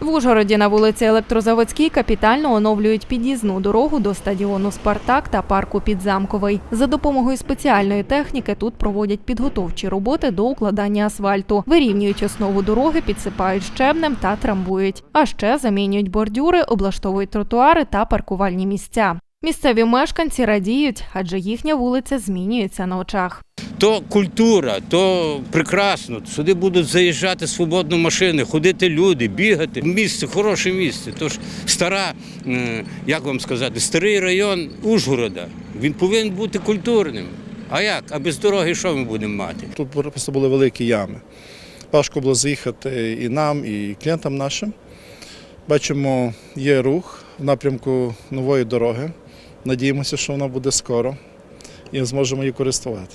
В Ужгороді на вулиці Електрозаводській капітально оновлюють під'їзну дорогу до стадіону Спартак та парку Підзамковий. За допомогою спеціальної техніки тут проводять підготовчі роботи до укладання асфальту, вирівнюють основу дороги, підсипають щебнем та трамбують. А ще замінюють бордюри, облаштовують тротуари та паркувальні місця. Місцеві мешканці радіють, адже їхня вулиця змінюється на очах. То культура, то прекрасно. Сюди будуть заїжджати свободно машини, ходити люди, бігати. Місце, хороше місце. Тож стара, як вам сказати, старий район Ужгорода. Він повинен бути культурним. А як? А без дороги що ми будемо мати? Тут просто були великі ями. Важко було заїхати і нам, і клієнтам нашим. Бачимо, є рух в напрямку нової дороги. Надіємося, що вона буде скоро і зможемо її користувати.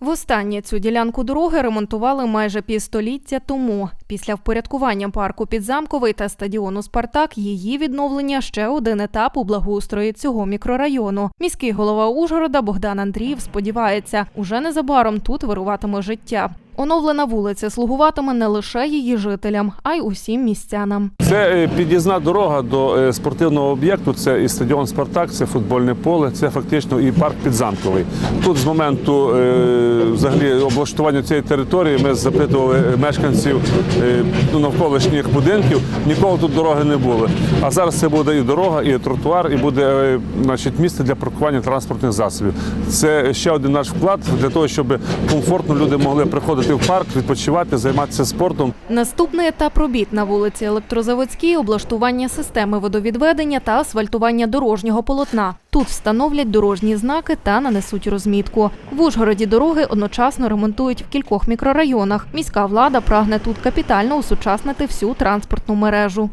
Востаннє цю ділянку дороги ремонтували майже півстоліття тому. Після впорядкування парку Підзамковий та стадіону Спартак її відновлення ще один етап у благоустрої цього мікрорайону. Міський голова Ужгорода Богдан Андріїв сподівається, уже незабаром тут вируватиме життя. Оновлена вулиця слугуватиме не лише її жителям, а й усім містянам. Це е, під'їзна дорога до е, спортивного об'єкту. Це і стадіон Спартак, це футбольне поле, це фактично і парк підзамковий. Тут з моменту е, взагалі облаштування цієї території ми запитували мешканців ну, навколишніх будинків. Ніколи тут дороги не було. А зараз це буде і дорога, і тротуар, і буде значить, місце для паркування транспортних засобів. Це ще один наш вклад для того, щоб комфортно люди могли приходити в парк, відпочивати, займатися спортом. Наступний етап робіт на вулиці Електрозаводській – облаштування системи водовідведення та асфальтування дорожнього полотна. Тут встановлять дорожні знаки та нанесуть розмітку. В Ужгороді дороги одночасно ремонтують в кількох мікрорайонах. Міська влада прагне тут капітально усучаснити всю транспортну мережу.